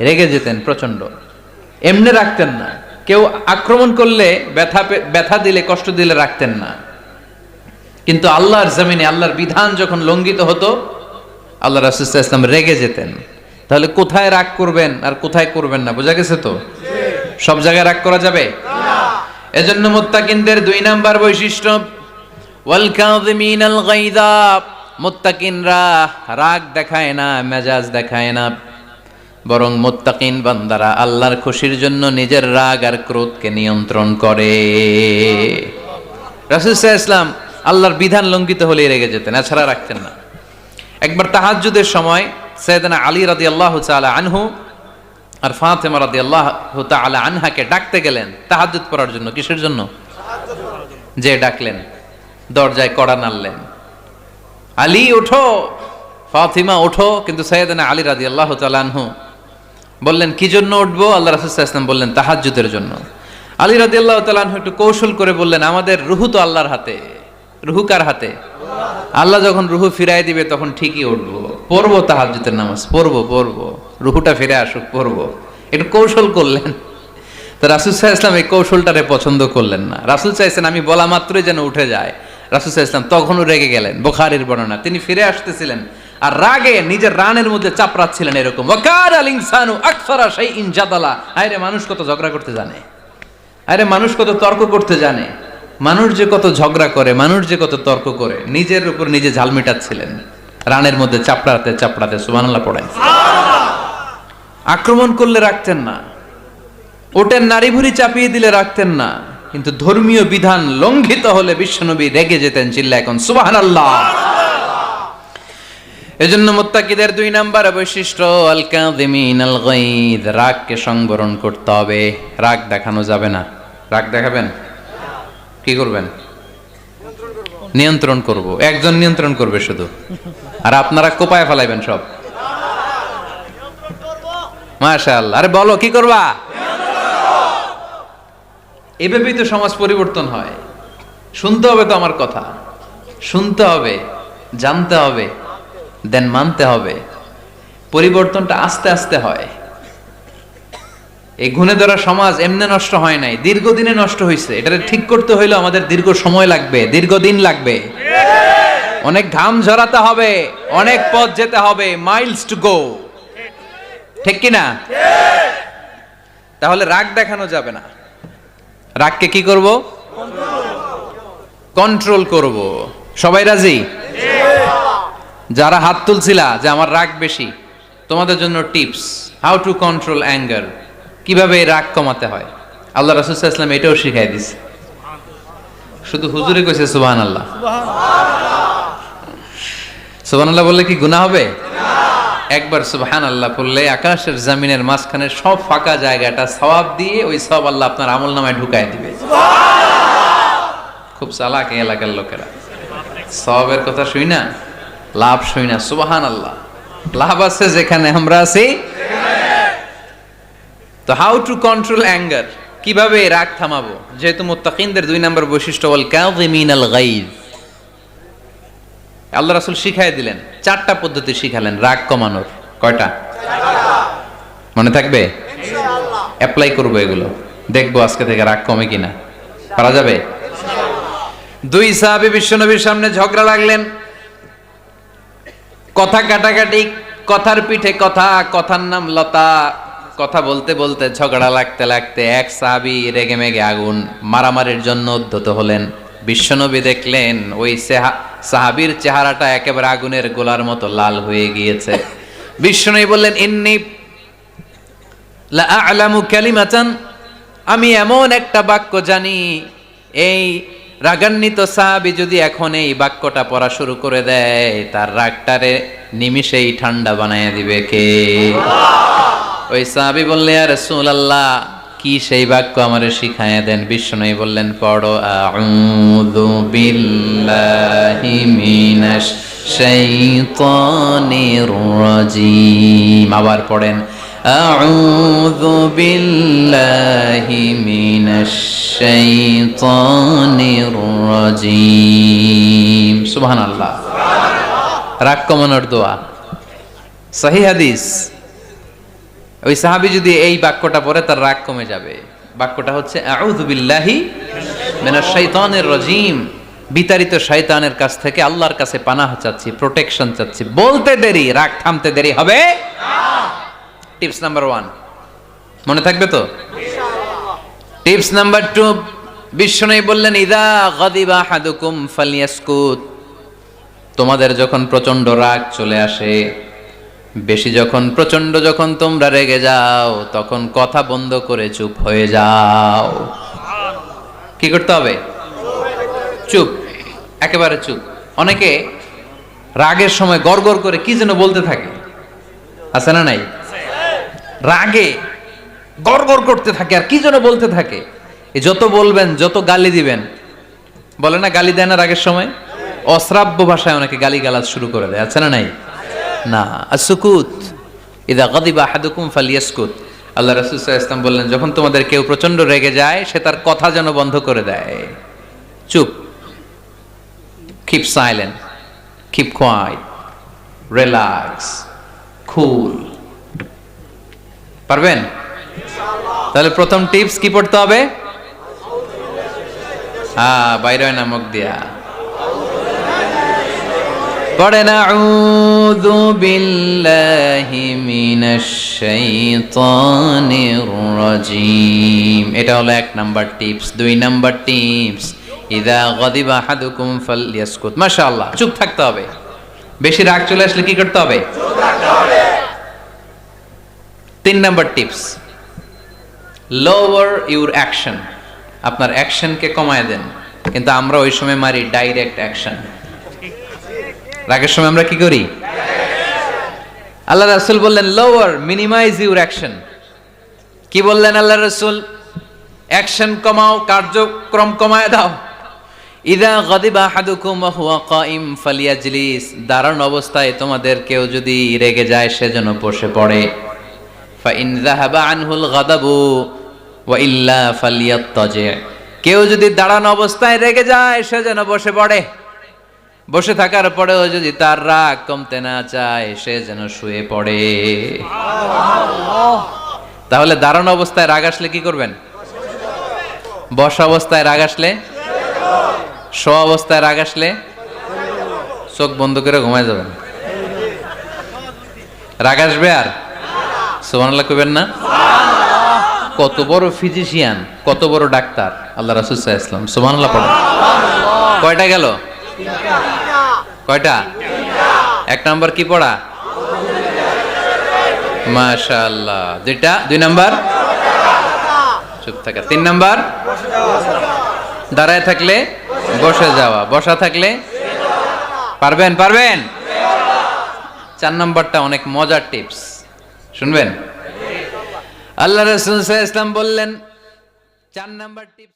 রেগে যেতেন প্রচণ্ড এমনি রাখতেন না। কেউ আক্রমণ করলে ব্যথা ব্যথা দিলে, কষ্ট দিলে রাখতেন না। কিন্তু আল্লাহর জমিনে, আল্লাহর বিধান যখন লঙ্ঘিত হতো, আল্লাহ রাসুল ইসলাম রেগে যেতেন। তাহলে কোথায় রাগ করবেন আর কোথায় করবেন না, বোঝা গেছে তো? সব জায়গায় রাগ করা যাবে? এজন্য মুত্তাকিনদের দুই নাম্বার বৈশিষ্ট্য, ওয়াল কাযিমিনাল গায়যা মুত্তাকিনরা রাগ দেখায় না, মেজাজ দেখায় না। বরং মুত্তাকিন বান্দারা আল্লাহর খুশির জন্য নিজের রাগ আর ক্রোধকে নিয়ন্ত্রণ করে। সাল্লাল্লাহু ইসলাম আল্লাহর বিধান লঙ্ঘিত হলে রেগে যেতেন, এছাড়া রাখতেন না। একবার তাহাজ্জুদের সময় সৈয়দনা আলী রাদিয়াল্লাহু তাআলা আনহু আর ফাতেমা রাদিয়াল্লাহু তাআলা আনহাকে ডাকতে গেলেন তাহাজ্জুদ পড়ার জন্য। কিসের জন্য? যে ডাকলেন, দরজায় কড়া নাড়লেন। আলী, ওঠো! ফাতিমা, ওঠো! কিন্তু সৈয়দনা আলী রাদিয়াল্লাহু তাআলা আনহু বললেন, কি জন্য উঠবো? আল্লাহ রাসূল সাল্লাল্লাহু বললেন, তাহাজ্জুদের জন্য। আলী রাদিয়াল্লাহু তাআলা আনহু একটু কৌশল করে বললেন, আমাদের রুহু তো আল্লাহর হাতে। রুহু কার হাতে? আল্লাহ যখন রুহু ফিরাই দিবে, তখন ঠিকই উঠবো। পড়ব তাহাজ্জুদের নামাজ, পড়ব পড়ব। রুহুটা ফিরে আসুক, পড়ব। একটু কৌশল করলেন। তো রাসুল সাহা ইসলাম এই কৌশলটারে পছন্দ করলেন না। রাসুল চাইছেন আমি বলা মাত্রই যেন উঠে যায়। রাসুল সাহা ইসলাম তখনও রেগে গেলেন, বোখারির বর্ণনা। তিনি ফিরে আসতেছিলেন আর রাগে নিজের রানের মধ্যে চাপড়াচ্ছিলেন এরকম। ওয়াকার আল ইনসানু আকসারা সেই ইনজাদালা আরে মানুষ কত ঝগড়া করতে জানে। আরে মানুষ কত তর্ক করতে জানে। মানুষ যে কত ঝগড়া করে মানুষ যে কত তর্ক করে নিজের উপর নিজে ঝাল মেটাচ্ছিলেন। রানের মধ্যে চাপড়াতে চাপড়াতে সুবহানাল্লাহ পড়েন। আক্রমণ করলে রাখতেন না। ওটের নারী ভুড়ি চাপিয়ে দিলে রাখতেন না। কিন্তু ধর্মীয় বিধান লঙ্ঘিত হলে বিশ্বনবী রেগে যেতেন চিল্লা এখন সুবহানাল্লাহ! এজন্য মুত্তাকিদের দুই নাম্বার বৈশিষ্ট্য আল কাযিমিন আল গায়দ রাগকে সংবরণ করতে হবে। রাগ দেখানো যাবে না। রাগ দেখাবেন? কি করবেন? নিয়ন্ত্রণ করব। একজন নিয়ন্ত্রণ করবে শুধু। আর আপনারা কোপায় ফেলাইবেন সব। মাশাআল্লাহ। আরে বলো, কি করবা? এভাবেই তো সমাজ পরিবর্তন হয়। শুনতে হবে তো আমার কথা। শুনতে হবে, জানতে হবে। দেন মানতে হবে। পরিবর্তনটা আস্তে আস্তে হয়। এই গুণে ধরা সমাজ এমনি নষ্ট হয় নাই, দীর্ঘদিনে নষ্ট হয়েছে এটা ঠিক করতে হইলে আমাদের দীর্ঘ সময় লাগবে, দীর্ঘদিন লাগবে। অনেক ঘাম ঝরাতে হবে, অনেক পথ যেতে হবে মাইলস টু গো ঠিক কি না তাহলে রাগ দেখানো যাবে না। রাগকে কি করব? কন্ট্রোল করব। সবাই রাজি? যারা হাত তুলছিলা যে আমার রাগ বেশি, তোমাদের জন্য tips how to control anger কীভাবে এই রাগ কমাতে হয়। আল্লাহ রাসুল ইসলাম এটাও শিখাই দিছে। শুধু হুজুরে কইছে সুবহান আল্লাহ সুবহান আল্লাহ বললে কি গুনাহ হবে? একবার সুবহান আল্লাহ বললে আকাশের জমিনের মাঝখানে সব ফাঁকা জায়গাটা সওয়াব দিয়ে ওই সব আল্লাহ আপনার আমল নামায় ঢুকায় দিবে। খুব চালাক এলাকার লোকেরা। সবের কথা শুই না? লাভ শুই না সুবাহান আল্লাহ লাভ আছে যেখানে আমরা আছি। তো হাউ টু কন্ট্রোল অ্যাঙ্গার কীভাবে রাগ থামাবো? যেহেতু মুত্তাকিনদের দুই নম্বর বৈশিষ্ট্য বল কাযিমিন আল গাইজ। আল্লাহ রাসূল শিখাই দিলেন চারটা পদ্ধতি শিখালেন রাগ কমানোর। কয়টা? মনে থাকবে? অ্যাপ্লাই করব এগুলো। দেখব আজকে থেকে রাগ কমে কিনা। পারা যাবে? দুই সাহাবী বিশ্বনবীর সামনে ঝগড়া লাগলেন। কথা কাটাকাটি, কথার পিঠে কথা, কথার নাম লতা। কথা বলতে বলতে ঝগড়া লাগতে লাগতে এক সাহাবি রেগে মেগে আগুন মারামারির জন্য উদ্ধত হলেন। বিশ্বনবী দেখলেন ওই সেহা- সাহাবীর চেহারাটা একেবারে আগুনের গোলার মতো লাল হয়ে গিয়েছে। বিশ্বনবী বললেন, ইন্নি আ'লামু কালিমাতান, আমি এমন একটা বাক্য জানি, এই রাগান্বিত সাহাবি যদি এখন এই বাক্যটা পড়া শুরু করে দেয়, তার রাগটারে নিমিষেই ঠান্ডা বানায় দিবে কে? ওই সাহাবি বললে আর রাসূলুল্লাহ, কি সেই বাক্য আমারে শিখাইয়া দেন? বিষ্ণু বললেন, পড়ো আবার পড়েন أعوذ بالله من الشيطان الرجيم سبحان الله রাগ কমানোর দোয়া সহি হাদিস ওই সাহাবি যদি এই বাক্যটা পড়ে তার রাগ কমে যাবে বাক্যটা হচ্ছে আউযু বিল্লাহি মিনাশ শাইতানির রাজিম বিতাড়িত শয়তানের কাছ থেকে আল্লাহর কাছে পানাহ চাচ্ছি প্রোটেকশন চাচ্ছি বলতে দেরি রাগ থামতে দেরি হবে টিপস নাম্বার ওয়ান। মনে থাকবে তো? টিপস নাম্বার টু বিশ্বনবী বললেন, ইদা গাদিবা হাদুকুম ফালিয়াসকুত। তোমাদের যখন প্রচণ্ড রাগ চলে আসে, বেশি যখন প্রচণ্ড যখন তোমরা রেগে যাও, তখন কথা বন্ধ করে চুপ হয়ে যাও। কি করতে হবে? চুপ, একেবারে চুপ। অনেকে রাগের সময় গড় করে কি যেন বলতে থাকে। আছে না নাই? রাগে, গড়গড় করতে থাকে আর কি যেন বলতে থাকে। যত বলবেন, যত গালি দিবেন, বলে না গালি দেয় না রাগের সময়? অশ্রাব্য ভাষায় অনেকে গালি গালাজ শুরু করে দেয়, আছে না নাই? না আসুকুত ইদা গদিবা আহাদুকুম ফালিয়াসকুত। আল্লাহ রাসূল ওয়াসাল্লাম বললেন, যখন তোমাদের কেউ প্রচণ্ড রেগে যায়, সে তার কথা যেন বন্ধ করে দেয়। চুপ keep silent keep quiet relax cool পারবেন? তাহলে প্রথম টিপস কি পড়তে হবে? হ্যাঁ বাইরে নামক দিয়া। পড়েন আউযু বিল্লাহি মিনাশ শাইতানির রাজিম। এটা হলো এক নাম্বার টিপস। দুই নাম্বার টিপস, ইদা গদিবা আহাদুকুম ফালইয়াসকুত মাশাআল্লাহ, চুপ থাকতে হবে। বেশি রাগ চলে আসলে কি করতে হবে? তিন number tips lower your action আপনার অ্যাকশনকে কমায় দেন, কিন্তু আমরা ওই সময় মারি ডাইরেক্ট অ্যাকশন রাগের সময় আমরা কি করি? আল্লাহ রাসুল বললেন লোয়ার মিনিমাইজ ইউর অ্যাকশন কি বললেন আল্লাহ রাসূল? অ্যাকশন কমাও, কার্যক্রম কমায় দাও। ইদা গদিবা আহাদুকুম ওয়া হুয়া কাইম ফালিয়াজলিস। দাঁড়ানো অবস্থায় তোমাদের কেউ যদি রেগে যায় সেজন্য বসে পড়ে। ফাইন যাহাবা আনহুল গাদাবু ওয়া ইল্লা ফালিয়াত্তাজি। কেউ যদি দাঁড়ানো অবস্থায় রেগে যায় সে যেন বসে পড়ে। বসে থাকার পরেও যদি তার রাগ কমতে না চায় সে যেন শুয়ে পড়ে। তাহলে দাঁড়ানো অবস্থায় রাগ আসলে কি করবেন? বসা অবস্থায় রাগ আসলে? শো অবস্থায় রাগ আসলে? চোখ বন্ধ করে ঘুমায় যাবেন। রাগ আসবে আর? সুবহানাল্লাহ কইবেন না? কত বড় ফিজিশিয়ান কত বড় ডাক্তার। আল্লাহ রাসূল আলাইহি ওয়াসাল্লাম সুবহানাল্লাহ পড়েন। কয়টা গেল? কয়টা? এক নাম্বার কি পড়া? মাশাআল্লাহ। দুইটা? দুই নাম্বার? চুপ থাকা। তিন নাম্বার? দাঁড়ায় থাকলে বসে যাওয়া। বসা থাকলে? পারবেন? পারবেন। চার নাম্বারটা অনেক মজার টিপস। শুনবেন? আল্লাহ রসুল ইসলাম বললেন চার নাম্বার টিপস